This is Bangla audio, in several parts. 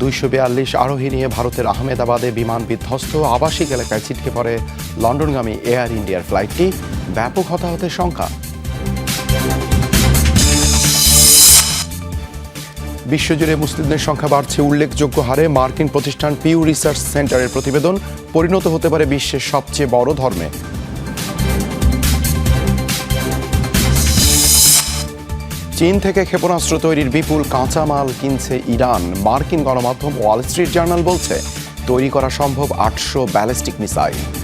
দুইশো বিয়াল্লিশ আরোহী নিয়ে ভারতের আহমেদাবাদে বিমান বিধ্বস্ত আবাসিক এলাকায় ছিটকে পড়ে লন্ডনগামী এয়ার ইন্ডিয়ার ফ্লাইটটি। ব্যাপক হতাহতের সংখ্যা। বিশ্বজুড়ে মুসলিমদের সংখ্যা বাড়ছে, উল্লেখযোগ্য হারে মার্কিন প্রতিষ্ঠান পিউ রিসার্চ সেন্টারের প্রতিবেদন পরিণত হতে পারে বিশ্বের সবচেয়ে বড় ধর্মে। চীন থেকে ক্ষেপণাস্ত্র তৈরির বিপুল কাঁচামাল কিনছে ইরান। মার্কিন গণমাধ্যম ওয়াল স্ট্রিট জার্নাল বলছে, তৈরি করা সম্ভব আটশো ব্যালিস্টিক মিসাইল।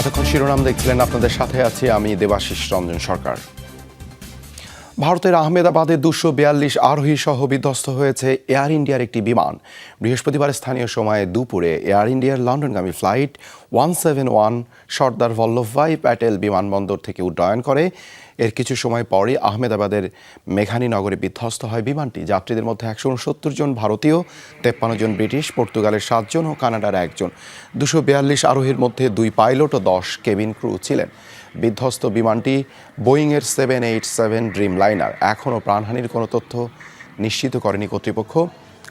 এতক্ষণ শিরোনাম দেখছিলেন আপনাদের সাথে আছি আমি দেবাশিস রঞ্জন সরকার। ভারতের আহমেদাবাদে দুশো বিয়াল্লিশ আরোহী সহ বিধ্বস্ত হয়েছে এয়ার ইন্ডিয়ার একটি বিমান। বৃহস্পতিবার স্থানীয় সময়ে দুপুরে এয়ার ইন্ডিয়ার লন্ডনগামী flight one seven one Sardar Vallabhbhai Patel বিমানবন্দর থেকে উড্ডয়ন করে এর কিছু সময় পরই আহমেদাবাদের মেঘানী নগরে বিধ্বস্ত হয় বিমানটি। যাত্রীদের মধ্যে একশো উনসত্তর জন ভারতীয়, তেপ্পান্ন জন ব্রিটিশ, পর্তুগালের সাতজন ও কানাডার একজন দুশো বিয়াল্লিশ আরোহীর মধ্যে দুই পাইলট ও দশ কেবিন ক্রু ছিলেন। বিধ্বস্ত বিমানটি বোয়িংয়ের seven eight seven dream liner এখনও প্রাণহানির কোনো তথ্য নিশ্চিত করেনি কর্তৃপক্ষ।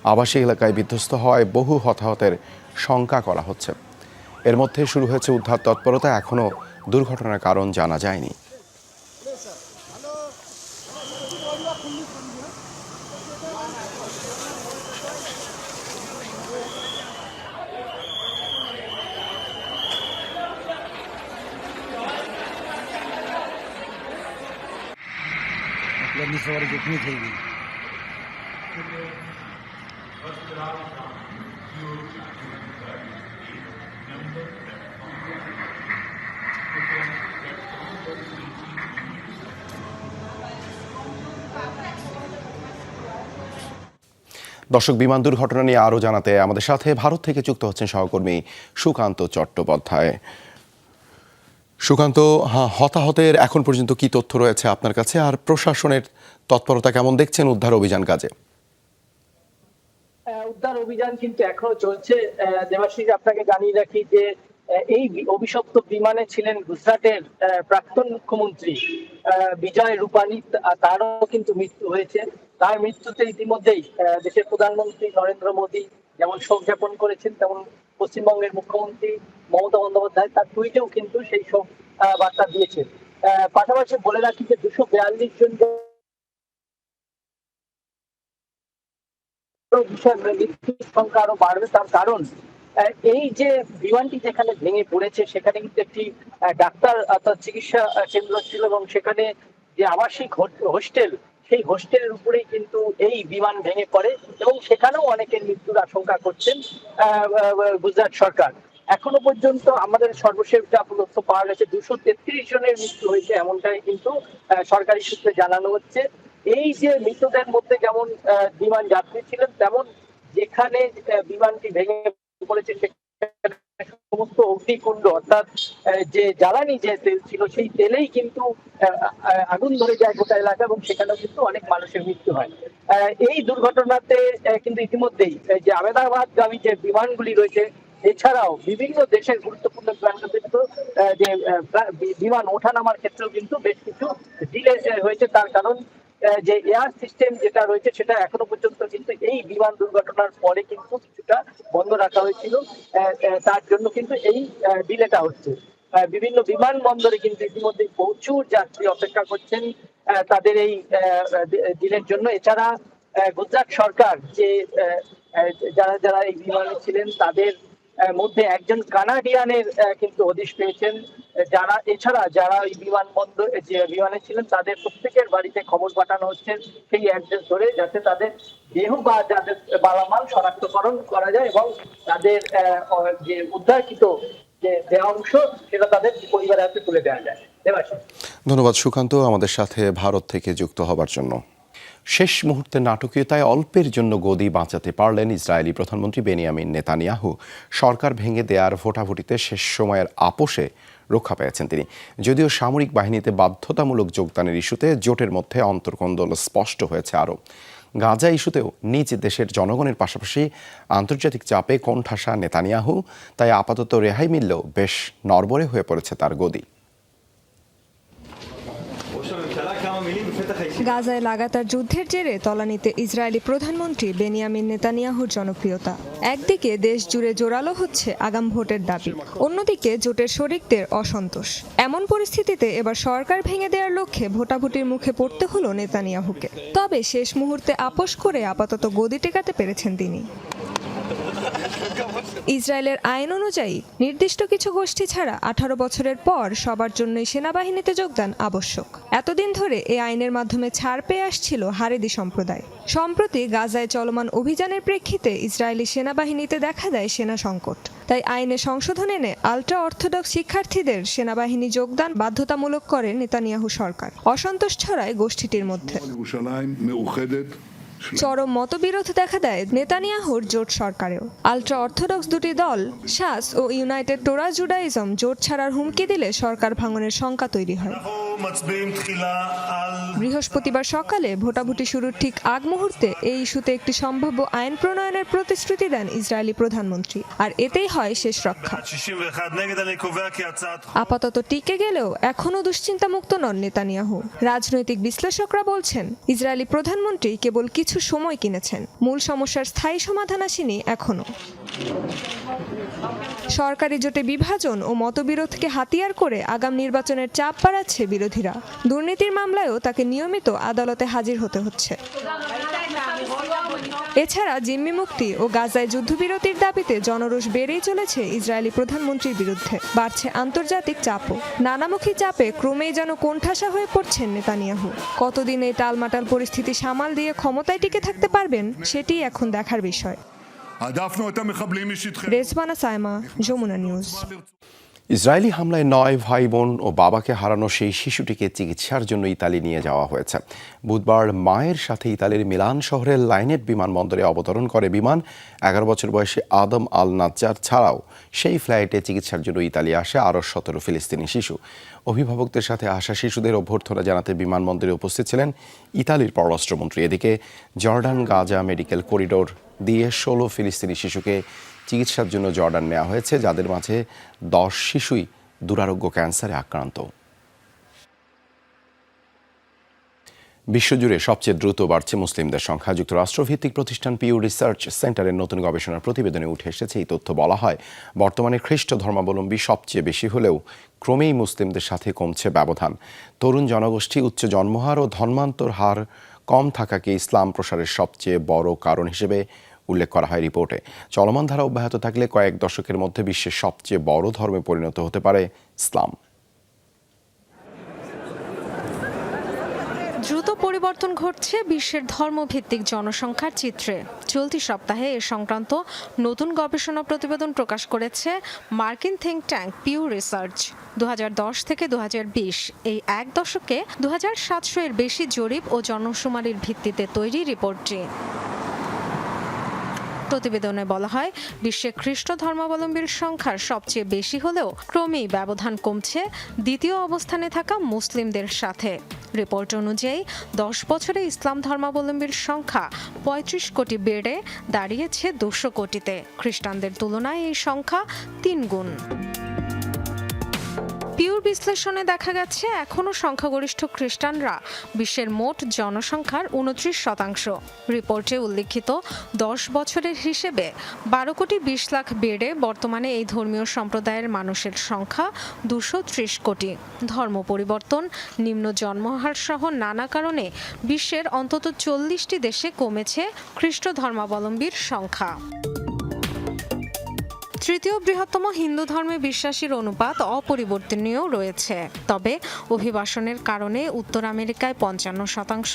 আবাসিক এলাকায় বিধ্বস্ত হওয়ায় বহু হতাহতের শঙ্কা করা হচ্ছে। এর মধ্যে শুরু হয়েছে উদ্ধার তৎপরতা। এখনও দুর্ঘটনার কারণ জানা যায়নি। એમની સવારે જખમી થઈ ગઈ দর্শক, বিমান দুর্ঘটনা নিয়ে আরও জানাতে আমাদের সাথে ভারত থেকে যুক্ত হচ্ছেন সহকর্মী সুকান্ত চট্টোপাধ্যায়। সুকান্ত হ্যাঁ হতাহতের এখন পর্যন্ত কি তথ্য রয়েছে আপনার কাছে? আর প্রশাসনের তৎপরতা কেমন দেখছেন উদ্ধার অভিযান কাজে? আহ, উদ্ধার অভিযান কিন্তু এখনও চলছে। দেবাশিস আপনাকে জানিয়ে রাখি যে এই অভিশপ্ত বিমানে ছিলেন গুজরাটের প্রাক্তন মুখ্যমন্ত্রী বিজয় রূপানী। তারও কিন্তু মৃত্যু হয়েছে। তার মৃত্যুতে ইতিমধ্যেই দেশের প্রধানমন্ত্রী নরেন্দ্র মোদী যেমন শোক জ্ঞাপন করেছেন, তেমন পশ্চিমবঙ্গের মুখ্যমন্ত্রী মমতা বন্দ্যোপাধ্যায় তার টুইটেও কিন্তু সেই শোক বার্তা দিয়েছেন। পাশাপাশি বলে রাখি যে দুশো বিয়াল্লিশ জন মৃত্যুর সংখ্যা আরও বাড়বে তার কারণ এই যে বিমানটি যেখানে ভেঙে পড়েছে সেখানে কিন্তু একটি ডাক্তার, অর্থাৎ চিকিৎসা কেন্দ্র ছিল এবং সেখানে যে আবাসিক হোস্টেল সেই হোস্টেলের উপরেই কিন্তু এই বিমান ভেঙে পড়ে এবং সেখানেও অনেকের মৃত্যুর আশঙ্কা করছেন গুজরাট সরকার। এখনও পর্যন্ত আমাদের সর্বশেষ যা তথ্য পাওয়া গেছে, দুশো তেত্রিশ জনের মৃত্যু হয়েছে এমনটাই কিন্তু সরকারি সূত্রে জানানো হচ্ছে। এই যে মৃতদের মধ্যে যেমন বিমান যাত্রী ছিলেন, তেমন যেখানে বিমানটি ভেঙে পড়েছে সেখানে সমস্ত অগ্নিকুণ্ড অর্থাৎ যে জ্বালানি যে তেল ছিল, সেই তেলেই কিন্তু আগুন ধরে যায় গোটা এলাকা এবং সেখানেও কিন্তু অনেক মানুষের মৃত্যু হয়। এই দুর্ঘটনাতে কিন্তু ইতিমধ্যেই যে আহমেদাবাদগামী যে বিমানগুলি রয়েছে, এছাড়াও বিভিন্ন দেশের গুরুত্বপূর্ণ বিমানগুলো কিন্তু যে বিমান ওঠানামার ক্ষেত্রেও কিন্তু বেশ কিছু ডিলে হয়েছে। তার কারণ যে এয়ার সিস্টেম যেটা রয়েছে সেটা এখনও পর্যন্ত কিন্তু এই বিমান দুর্ঘটনার পরে কিন্তু কিছুটা বন্ধ রাখা হয়েছিল। তার জন্য কিন্তু এই ডিলেটা হচ্ছে। বিভিন্ন বিমানবন্দরে কিন্তু ইতিমধ্যে প্রচুর যাত্রী অপেক্ষা করছেন তাদের এই দিনের জন্য। এছাড়া গুজরাট সরকার যে যারা যারা এই বিমানে ছিলেন, তাদের মধ্যে একজন কানাডিয়ানের কিন্তু হদিশ পেয়েছেন। যারা, এছাড়া যারা ওই বিমানবন্দর, যে বিমানে ছিলেন, তাদের প্রত্যেকের বাড়িতে খবর পাঠানো হচ্ছে। সেই অ্যাড্রেস ধরে যাতে তাদের দেহ বা যাদের মালামাল শনাক্তকরণ করা যায় এবং তাদের যে উদ্ধারকৃত যে যে অংশ, সেটা তাদের পরিবারের হাতে তুলে দেওয়া যায়। ধন্যবাদ সুকান্ত। আমাদের সাথে ভারত থেকে যুক্ত হবার জন্য। শেষ মুহূর্তে নাটকীয়তায় অল্পের জন্য গদি বাঁচাতে পারলেন ইসরায়েলি প্রধানমন্ত্রী বেনিয়ামিন নেতানিয়াহু। সরকার ভেঙে দেয়ার ভোটাভুটিতে শেষ সময়ের আপোষে রক্ষা পেয়েছেন তিনি। যদিও সামরিক বাহিনীতে বাধ্যতামূলক যোগদানের ইস্যুতে জোটের মধ্যে অন্তর্কন্দল স্পষ্ট হয়েছে আরও। গাজা ইস্যুতেও নিজ দেশের জনগণের পাশাপাশি আন্তর্জাতিক চাপে কোণঠাসা নেতানিয়াহু, তাই আপাতত রেহাই মিললেও বেশ নরবরে হয়ে পড়েছে তার গদি। গাজায় লাগাতার যুদ্ধের জেরে তলানিতে ইসরায়েলি প্রধানমন্ত্রী বেনিয়ামিন নেতানিয়াহুর জনপ্রিয়তা। একদিকে দেশ জুড়ে জোরালো হচ্ছে আগাম ভোটের দাবি, অন্যদিকে জোটের শরিকদের অসন্তোষ। এমন পরিস্থিতিতে এবার সরকার ভেঙে দেওয়ার লক্ষ্যে ভোটাভুটির মুখে পড়তে হলো নেতানিয়াহুকে। তবে শেষ মুহূর্তে আপোষ করে আপাতত গদি টেকাতে পেরেছেন তিনি। ইসরায়েলের আইন অনুযায়ী নির্দিষ্ট কিছু গোষ্ঠী ছাড়া আঠারো বছরের পর সবার জন্যই সেনাবাহিনীতে যোগদান আবশ্যক এতদিন ধরে এ আইনের মাধ্যমে ছাড় পেয়ে আসছিল হারেদি সম্প্রদায় সম্প্রতি গাজায় চলমান অভিযানের প্রেক্ষিতে ইসরায়েলি সেনাবাহিনীতে দেখা দেয় সেনা সংকট তাই আইনে সংশোধন এনে আলট্রা অর্থোডক্স শিক্ষার্থীদের সেনাবাহিনী যোগদান বাধ্যতামূলক করে নেতানিয়াহু সরকার অসন্তোষ ছড়ায় গোষ্ঠীটির মধ্যে চরম মতবিরোধ দেখা দেয় নেতানিয়াহুর জোট সরকারেও। আলট্রা অর্থোডক্স দুটি দল, শাস ও ইউনাইটেড টোরা জুডাইজম জোট ছাড়ার হুমকি দিলে সরকার ভাঙনের শঙ্কা তৈরি হয়। বৃহস্পতিবার সকালে ভোটাভুটি শুরুর ঠিক আগ মুহূর্তে এই ইস্যুতে একটি সম্ভাব্য আইন প্রণয়নের প্রতিশ্রুতি দেন ইসরায়েলি প্রধানমন্ত্রী। আর এতেই হয় শেষ রক্ষা। আপাতত টিকে গেলেও এখনও দুশ্চিন্তামুক্ত নন নেতানিয়াহু। রাজনৈতিক বিশ্লেষকরা বলছেন ইসরায়েলি প্রধানমন্ত্রী কেবল কিছু সময় কিনেছেন। মূল সমস্যার স্থায়ী সমাধান আসেনি এখনও। সরকারি জোটে বিভাজন ও মতবিরোধকে হাতিয়ার করে আগাম নির্বাচনের চাপ বাড়াচ্ছে বিরোধী বিরোধীরা। দুর্নীতির মামলায়ও তাকে নিয়মিত আদালতে হাজির হতে হচ্ছে। এছাড়া জিম্মি মুক্তি ও গাজায় যুদ্ধবিরতির দাবিতে জনরোষ বেড়েই চলেছে ইসরায়েলি প্রধানমন্ত্রীর বিরুদ্ধে। বাড়ছে আন্তর্জাতিক চাপও। নানামুখী চাপে ক্রমেই যেন কোণঠাসা হয়ে পড়ছেন নেতানিয়াহু। কতদিন এই টালমাটাল পরিস্থিতি সামাল দিয়ে ক্ষমতায় টিকে থাকতে পারবেন সেটি এখন দেখার বিষয়। রেজবানা সায়মা যমুনা নিউজ। ইসরায়েলি হামলায় নয় ভাই বোন ও বাবাকে হারানো সেই শিশুটিকে চিকিৎসার জন্য ইতালি নিয়ে যাওয়া হয়েছে। বুধবার মায়ের সাথে ইতালির মিলান শহরের লাইনেট বিমানবন্দরে অবতরণ করে বিমান। এগারো বছর বয়সী আদম আল নাজ্জার ছাড়াও সেই ফ্লাইটে চিকিৎসার জন্য ইতালি আসে আরও সতেরো ফিলিস্তিনি শিশু। অভিভাবকদের সাথে আসা শিশুদের অভ্যর্থনা জানাতে বিমানবন্দরে উপস্থিত ছিলেন ইতালির পররাষ্ট্রমন্ত্রী। এদিকে জর্ডান গাজা মেডিকেল করিডোর দিয়ে ষোলো ফিলিস্তিনি শিশুকে চিকিৎসার জন্য জর্ডান নেওয়া হয়েছে, যাদের মাঝে দশ শিশুই দুরারোগ্য ক্যান্সারে আক্রান্ত। বিশ্বজুড়ে সবচেয়ে দ্রুত বাড়ছে মুসলিমদের সংখ্যা। যুক্তরাষ্ট্রভিত্তিক প্রতিষ্ঠান পিউ রিসার্চ সেন্টারের নতুন গবেষণার প্রতিবেদনে উঠে এসেছে, এই তথ্য বলা হয়, বর্তমানে খ্রিস্ট ধর্মাবলম্বী সবচেয়ে বেশি হলেও ক্রমেই মুসলিমদের সাথে কমছে ব্যবধান। তরুণ জনগোষ্ঠী, উচ্চ জন্মহার ও ধর্মান্তর হার কম থাকাকে ইসলাম প্রসারের সবচেয়ে বড় কারণ হিসেবে উল্লেখ করা হয় রিপোর্টে। চলমান ধারা অব্যাহত থাকলে কয়েক দশকের মধ্যে বিশ্বের সবচেয়ে বড় ধর্মে পরিণত হতে পারে ইসলাম। দ্রুত পরিবর্তন ঘটছে বিশ্বের ধর্মভিত্তিক জনসংখ্যার চিত্রে। চলতি সপ্তাহে এ সংক্রান্ত নতুন গবেষণা প্রতিবেদন প্রকাশ করেছে মার্কিন থিঙ্ক ট্যাঙ্ক পিউ রিসার্চ। দু হাজার দশ থেকে দু হাজার বিশ, এই এক দশকে দু হাজার সাতশো এর বেশি জরিপ ও জনশুমারির ভিত্তিতে তৈরি রিপোর্টটি। প্রতিবেদনে বলা হয়, বিশ্বে খ্রিস্ট ধর্মাবলম্বীর সংখ্যা সবচেয়ে বেশি হলেও ক্রমেই ব্যবধান কমছে দ্বিতীয় অবস্থানে থাকা মুসলিমদের সাথে। রিপোর্ট অনুযায়ী, দশ বছরে ইসলাম ধর্মাবলম্বীর সংখ্যা পঁয়ত্রিশ কোটি বেড়ে দাঁড়িয়েছে দুশো কোটিতে। খ্রিস্টানদের তুলনায় এই সংখ্যা তিন গুণ পিউর বিশ্লেষণে দেখা গেছে এখনও সংখ্যাগরিষ্ঠ খ্রিস্টানরা বিশ্বের মোট জনসংখ্যার উনত্রিশ শতাংশ। রিপোর্টে উল্লিখিত দশ বছরের হিসেবে বারো কোটি বিশ লাখ বেড়ে বর্তমানে এই ধর্মীয় সম্প্রদায়ের মানুষের সংখ্যা দুশো ত্রিশ কোটি। ধর্ম পরিবর্তন, নিম্ন জন্মহার সহ নানা কারণে বিশ্বের অন্তত চল্লিশটি দেশে কমেছে খ্রিস্ট ধর্মাবলম্বীর সংখ্যা। তৃতীয় বৃহত্তম হিন্দু ধর্মে বিশ্বাসীর অনুপাত অপরিবর্তনীয় রয়েছে। তবে অভিবাসনের কারণে উত্তর আমেরিকায় পঞ্চান্ন শতাংশ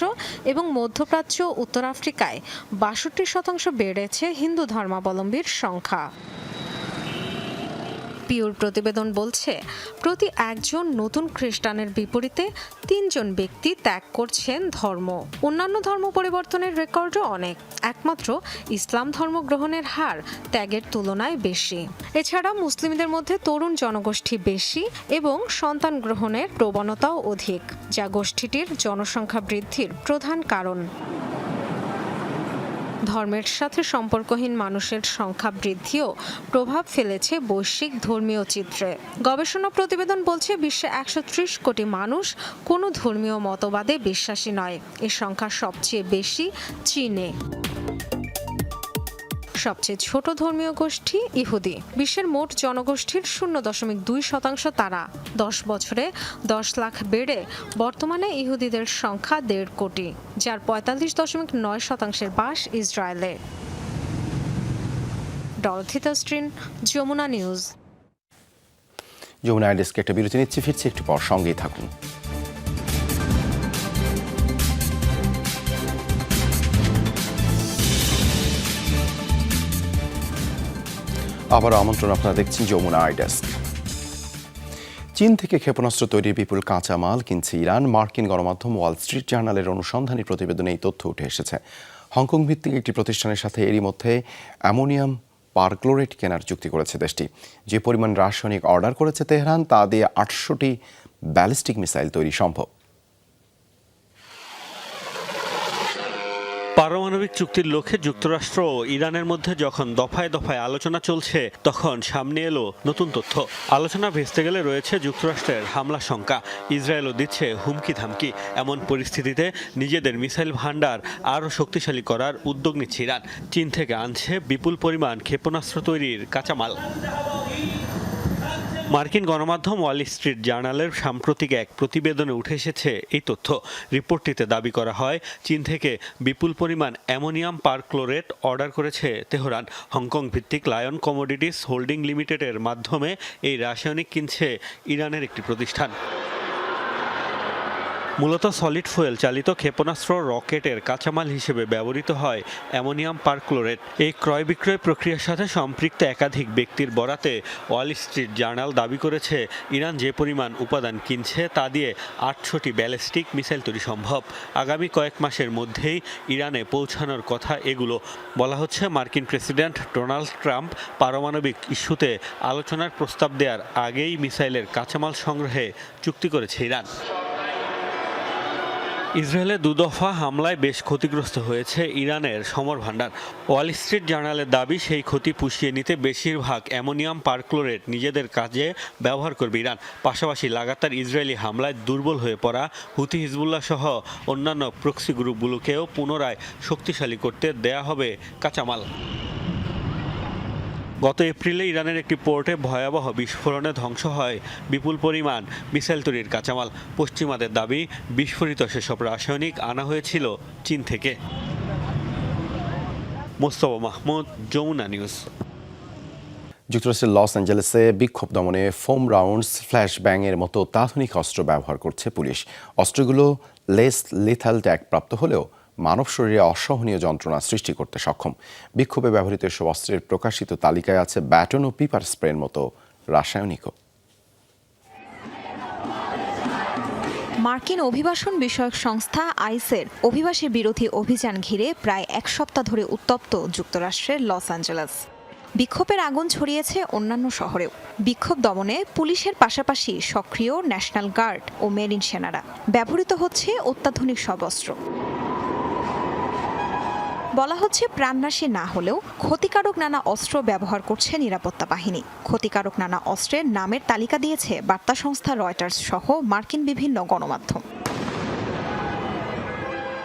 এবং মধ্যপ্রাচ্য উত্তর আফ্রিকায় বাষট্টি শতাংশ বেড়েছে হিন্দু ধর্মাবলম্বীর সংখ্যা। পিওর প্রতিবেদন বলছে, প্রতি একজন নতুন খ্রিস্টানের বিপরীতে তিনজন ব্যক্তি ত্যাগ করছেন ধর্ম। অন্যান্য ধর্ম পরিবর্তনের রেকর্ডও অনেক। একমাত্র ইসলাম ধর্ম গ্রহণের হার ত্যাগের তুলনায় বেশি। এছাড়া মুসলিমদের মধ্যে তরুণ জনগোষ্ঠী বেশি এবং সন্তান গ্রহণের প্রবণতাও অধিক, যা গোষ্ঠীটির জনসংখ্যা বৃদ্ধির প্রধান কারণ। ধর্মের সাথে সম্পর্কহীন মানুষের সংখ্যা বৃদ্ধিও প্রভাব ফেলেছে বৈশ্বিক ধর্মীয় চিত্রে। গবেষণা প্রতিবেদন বলছে বিশ্বে একশো ত্রিশ কোটি মানুষ কোনো ধর্মীয় মতবাদে বিশ্বাসী নয়। এ সংখ্যা সবচেয়ে বেশি চীনে। সবচেয়ে ছোট ধর্মীয় গোষ্ঠী ইহুদি। বিশ্বের মোট জনগোষ্ঠীর শূন্য দশমিক দুই শতাংশ তারা। দশ বছরে দশ লাখ বেড়ে বর্তমানে ইহুদিদের সংখ্যা দেড় কোটি, যার পঁয়তাল্লিশ দশমিক নয় শতাংশের বাস ইসরায়েলে। স্ট্রিন যমুনা নিউজ। যমুনা আইডেস্কে একটা বিরতি নিচ্ছি, ফিরছি একটু পর, সঙ্গেই থাকুন। আবারও আমন্ত্রণ আপনারা দেখছেন যমুনা আইডেস্ক চীন থেকে ক্ষেপণাস্ত্র তৈরির বিপুল কাঁচামাল কিনছে ইরান। মার্কিন গণমাধ্যম ওয়াল স্ট্রিট জার্নালের অনুসন্ধানী প্রতিবেদনে এই তথ্য উঠে এসেছে। হংকং ভিত্তিক একটি প্রতিষ্ঠানের সাথে এরই মধ্যে অ্যামোনিয়াম পারক্লোরেট কেনার চুক্তি করেছে দেশটি। যে পরিমাণ রাসায়নিক অর্ডার করেছে তেহরান, তা দিয়ে আটশোটি ব্যালিস্টিক মিসাইল তৈরি সম্ভব। পারমাণবিক চুক্তির লক্ষ্যে যুক্তরাষ্ট্র ও ইরানের মধ্যে যখন দফায় দফায় আলোচনা চলছে, তখন সামনে এলো নতুন তথ্য। আলোচনা ভেস্তে গেলে রয়েছে যুক্তরাষ্ট্রের হামলা শঙ্কা। ইসরায়েলও দিচ্ছে হুমকি ধামকি এমন পরিস্থিতিতে নিজেদের মিসাইল ভান্ডার আরও শক্তিশালী করার উদ্যোগ নিচ্ছে ইরান। চীন থেকে আনছে বিপুল পরিমাণ ক্ষেপণাস্ত্র তৈরির কাঁচামাল। মার্কিন গণমাধ্যম ওয়াল স্ট্রিট জার্নালের সাম্প্রতিক এক প্রতিবেদনে উঠে এসেছে এই তথ্য। রিপোর্টটিতে দাবি করা হয়, চীন থেকে বিপুল পরিমাণ অ্যামোনিয়াম পারক্লোরেট অর্ডার করেছে তেহরান। হংকং ভিত্তিক লায়ন কমোডিটিস হোল্ডিং লিমিটেডের মাধ্যমে এই রাসায়নিক কিনছে ইরানের একটি প্রতিষ্ঠান। মূলত সলিড ফুয়েল চালিত ক্ষেপণাস্ত্র রকেটের কাঁচামাল হিসেবে ব্যবহৃত হয় অ্যামোনিয়াম পারক্লোরেট। এই ক্রয় বিক্রয় প্রক্রিয়ার সাথে সম্পৃক্ত একাধিক ব্যক্তির বরাতে ওয়াল স্ট্রিট জার্নাল দাবি করেছে, ইরান যে পরিমাণ উপাদান কিনছে তা দিয়ে আটশোটি ব্যালিস্টিক মিসাইল তৈরি সম্ভব। আগামী কয়েক মাসের মধ্যেই ইরানে পৌঁছানোর কথা এগুলো বলা হচ্ছে। মার্কিন প্রেসিডেন্ট ডোনাল্ড ট্রাম্প পারমাণবিক ইস্যুতে আলোচনার প্রস্তাব দেওয়ার আগেই মিসাইলের কাঁচামাল সংগ্রহে চুক্তি করেছে ইরান। ইসরায়েলে দুদফা হামলায় বেশ ক্ষতিগ্রস্ত হয়েছে ইরানের সমর ভাণ্ডার। ওয়াল স্ট্রিট জার্নালের দাবি, সেই ক্ষতি পুষিয়ে নিতে বেশিরভাগ অ্যামোনিয়াম পারক্লোরেট নিজেদের কাজে ব্যবহার করবে ইরান। পাশাপাশি লাগাতার ইসরায়েলি হামলায় দুর্বল হয়ে পড়া হুতি হিজবুল্লাহ সহ অন্যান্য প্রক্সি গ্রুপগুলোকেও পুনরায় শক্তিশালী করতে দেয়া হবে কাঁচামাল। গত এপ্রিলে ইরানের একটি পোর্টে ভয়াবহ বিস্ফোরণে ধ্বংস হয় বিপুল পরিমাণ মিসাইল তৈরির কাঁচামাল। পশ্চিমাদের দাবি, বিস্ফোরিত সেসব রাসায়নিক আনা হয়েছিল চীন থেকে। মোস্তফা মাহমুদ, যমুনা নিউজ। যুক্তরাষ্ট্রের লস অ্যাঞ্জেলেসে বিক্ষোভ দমনে ফোম রাউন্ডস ফ্ল্যাশ ব্যাংয়ের মতো তাৎক্ষণিক অস্ত্র ব্যবহার করছে পুলিশ। অস্ত্রগুলো লেস লিথাল ট্যাগ প্রাপ্ত হলেও মানব শরীরে অসহনীয় যন্ত্রণা সৃষ্টি করতে সক্ষম। বিক্ষোভে ব্যবহৃত এসব অস্ত্রের প্রকাশিত তালিকায় আছে ব্যাটন ও পিপার স্প্রের মতো রাসায়নিকও। মার্কিন অভিবাসন বিষয়ক সংস্থা আইসের অভিবাসী বিরোধী অভিযান ঘিরে প্রায় এক সপ্তাহ ধরে উত্তপ্ত যুক্তরাষ্ট্রের লস অ্যাঞ্জেলেস। বিক্ষোভের আগুন ছড়িয়েছে অন্যান্য শহরেও। বিক্ষোভ দমনে পুলিশের পাশাপাশি সক্রিয় ন্যাশনাল গার্ড ও মেরিন সেনারা। ব্যবহৃত হচ্ছে অত্যাধুনিক সব অস্ত্র বলা হচ্ছে প্রাণনাশী না হলেও ক্ষতিকারক নানা অস্ত্র ব্যবহার করছে নিরাপত্তা বাহিনী। ক্ষতিকারক নানা অস্ত্রের নামের তালিকা দিয়েছে বার্তা সংস্থা রয়টার্স সহ মার্কিন বিভিন্ন গণমাধ্যম।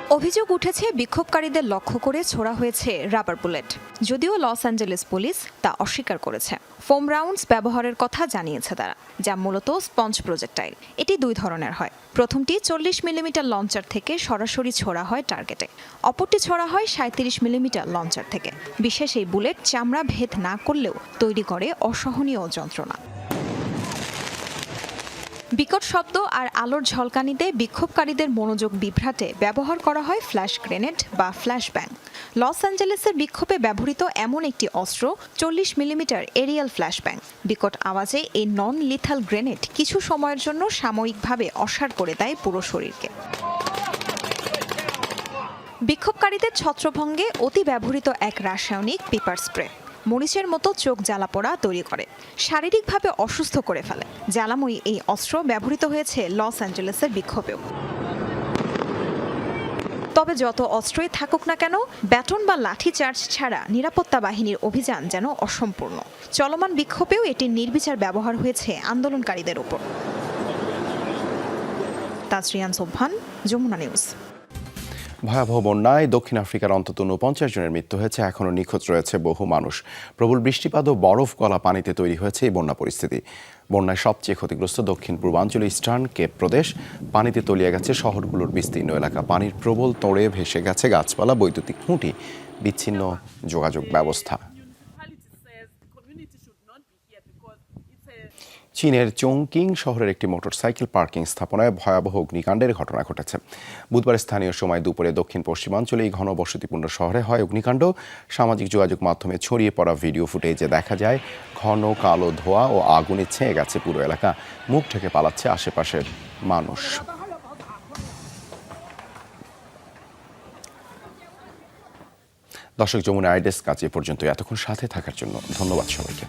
অভিযোগ উঠেছে, বিক্ষোভকারীদের লক্ষ্য করে ছোড়া হয়েছে রাবার বুলেট। যদিও লস অ্যাঞ্জেলেস পুলিশ তা অস্বীকার করেছে। ফোম রাউন্ডস ব্যবহারের কথা জানিয়েছে তারা, যা মূলত স্পঞ্জ প্রজেক্টাইল। এটি দুই ধরনের হয়। প্রথমটি চল্লিশ মিলিমিটার লঞ্চার থেকে সরাসরি ছোড়া হয় টার্গেটে। অপরটি ছোড়া হয় সাঁত্রিশ মিলিমিটার লঞ্চার থেকে। বিশেষ এই বুলেট চামড়া ভেদ না করলেও তৈরি করে অসহনীয় যন্ত্রণা। বিকট শব্দ আর আলোর ঝলকানিতে বিক্ষোভকারীদের মনোযোগ বিভ্রাটে ব্যবহার করা হয় ফ্ল্যাশ গ্রেনেড বা ফ্ল্যাশ ব্যাং। লস অ্যাঞ্জেলেসের বিক্ষোভে ব্যবহৃত এমন একটি অস্ত্র চল্লিশ মিলিমিটার এরিয়াল ফ্ল্যাশ ব্যাং। বিকট আওয়াজে এই নন লিথাল গ্রেনেড কিছু সময়ের জন্য সাময়িকভাবে অসাড় করে দেয় পুরো শরীরকে। বিক্ষোভকারীদের ছত্রভঙ্গে অতি ব্যবহৃত এক রাসায়নিক পেপার স্প্রে মরিচের মতো চোখ জ্বালা জ্বালাপোড়া তৈরি করে। শারীরিকভাবে অসুস্থ করে ফেলে। জ্বালাময়ী এই অস্ত্র ব্যবহৃত হয়েছে লস অ্যাঞ্জেলেসের বিক্ষোভেও। তবে যত অস্ত্রই থাকুক না কেন, ব্যাটন বা লাঠি চার্জ ছাড়া নিরাপত্তা বাহিনীর অভিযান যেন অসম্পূর্ণ। চলমান বিক্ষোভেও এটির নির্বিচার ব্যবহার হয়েছে আন্দোলনকারীদের উপর। তাজরিয়ান সোবহান যমুনা নিউজ। ভয়াবহ বন্যায় দক্ষিণ আফ্রিকার অন্তত উনপঞ্চাশ জনের মৃত্যু হয়েছে, এখনও নিখোঁজ রয়েছে বহু মানুষ। প্রবল বৃষ্টিপাত ও বরফ গলা পানিতে তৈরি হয়েছে এই বন্যা পরিস্থিতি। বন্যায় সবচেয়ে ক্ষতিগ্রস্ত দক্ষিণ পূর্বাঞ্চল ইস্টার্ন কেপ প্রদেশ। পানিতে তলিয়ে গেছে শহরগুলোর বিস্তীর্ণ এলাকা। পানির প্রবল তোড়ে ভেসে গেছে গাছপালা, বৈদ্যুতিক খুঁটি, বিচ্ছিন্ন যোগাযোগ ব্যবস্থা। চীনের চংকিং শহরের একটি মোটরসাইকেল পার্কিং স্থাপনায় ভয়াবহ অগ্নিকাণ্ডের ঘটনা ঘটেছে। বুধবার স্থানীয় সময় দুপুরে দক্ষিণ পশ্চিমাঞ্চলে এই ঘনবসতিপূর্ণ শহরে হয় অগ্নিকাণ্ড। সামাজিক যোগাযোগ মাধ্যমে ছড়িয়ে পড়া ভিডিও ফুটেজে দেখা যায়, ঘন কালো ধোঁয়া ও আগুনে ছেয়ে গেছে পুরো এলাকা। মুখ ঢেকে পালাচ্ছে আশেপাশের মানুষ। দর্শক, যমুনা আইডেস কাজ এ পর্যন্ত এতক্ষণ সাথে থাকার জন্য ধন্যবাদ সবাইকে।